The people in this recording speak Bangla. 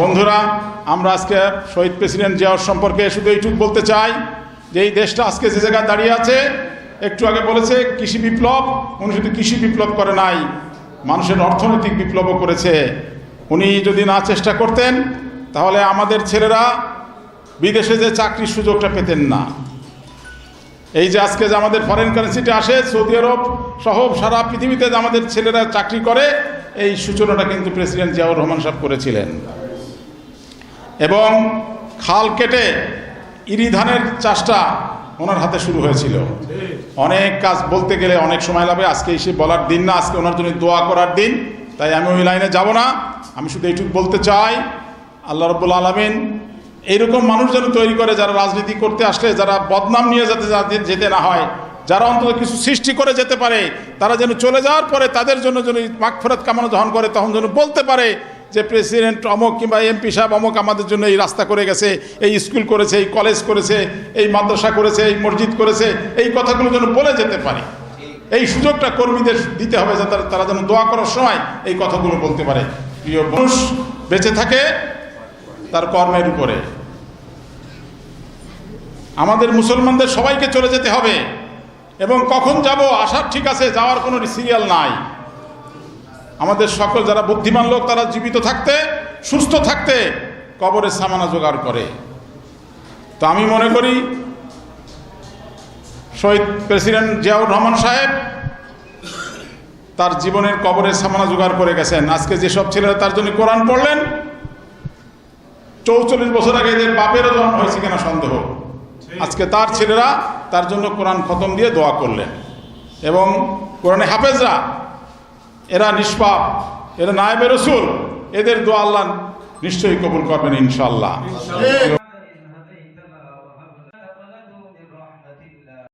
বন্ধুরা, আমরা আজকে শহীদ প্রেসিডেন্ট জিয়াউর সম্পর্কে শুধু এইটুকু বলতে চাই যে এই দেশটা আজকে যে জায়গায় দাঁড়িয়ে আছে, একটু আগে বলেছে, কৃষি বিপ্লব, উনি শুধু কৃষি বিপ্লব করে নাই, মানুষের অর্থনৈতিক বিপ্লবও করেছে। উনি যদি না চেষ্টা করতেন, তাহলে আমাদের ছেলেরা বিদেশে যে চাকরির সুযোগটা পেতেন না। এই যে আজকে যে আমাদের ফরেন কারেন্সিটা আসে, সৌদি আরব সহ সারা পৃথিবীতে যে আমাদের ছেলেরা চাকরি করে, এই সূচনাটা কিন্তু প্রেসিডেন্ট জিয়াউর রহমান সাহেব করেছিলেন। এবং খাল কেটে ইরি ধানের চাষটা ওনার হাতে শুরু হয়েছিল। অনেক কাজ বলতে গেলে অনেক সময় লাগবে, আজকে এসে বলার দিন না, আজকে ওনার জন্য দোয়া করার দিন। তাই আমি ওই লাইনে যাব না, আমি শুধু এইটুকু বলতে চাই, আল্লাহ রব্বুল আলমিন এইরকম মানুষ যেন তৈরি করে যারা রাজনীতি করতে আসলে, যারা বদনাম নিয়ে যাতে যাতে- না হয়, যারা অন্তত কিছু সৃষ্টি করে যেতে পারে, তারা যেন চলে যাওয়ার পরে তাদের জন্য যেন মাগফেরত কামানো যখন করে, তখন যেন বলতে পারে যে প্রেসিডেন্ট অমুক কিংবা এমপি সাহেব অমুক আমাদের জন্য এই রাস্তা করে গেছে, এই স্কুল করেছে, এই কলেজ করেছে, এই মাদ্রাসা করেছে, এই মসজিদ করেছে, এই কথাগুলো যেন বলে যেতে পারে। এই সুযোগটা কর্মীদের দিতে হবে যাতে তারা যেন দোয়া করার সময় এই কথাগুলো বলতে পারে। প্রিয় মানুষ, বেঁচে থাকে তার কর্মের উপরে। আমাদের মুসলমানদের সবাইকে চলে যেতে হবে। এবং কখন যাব আসার ঠিক আছে, যাওয়ার কোনো সিরিয়াল নাই। আমাদের সকল যারা বুদ্ধিমান লোক, তারা জীবিত থাকতে, সুস্থ থাকতে কবরের সামানা জোগাড় করে। তো আমি মনে করি, শহীদ প্রেসিডেন্ট জিয়াউর রহমান সাহেব তার জীবনের কবরের সামানা জোগাড় করে গেছেন। আজকে যেসব ছেলেরা তার জন্য কোরআন পড়লেন চৌচল্লিশ বছর আগে এদের বাপেরও জন্ম হয়েছে কিনা সন্দেহ। আজকে তার ছেলেরা তার জন্য কোরআন খতম দিয়ে দোয়া করলেন। এবং কোরআনে হাফেজরা এরা নিষ্পাপ এরা নায়েবে রসুল এদের দোয়া আল্লাহ নিশ্চয়ই কবুল করবেন ইনশাল্লাহ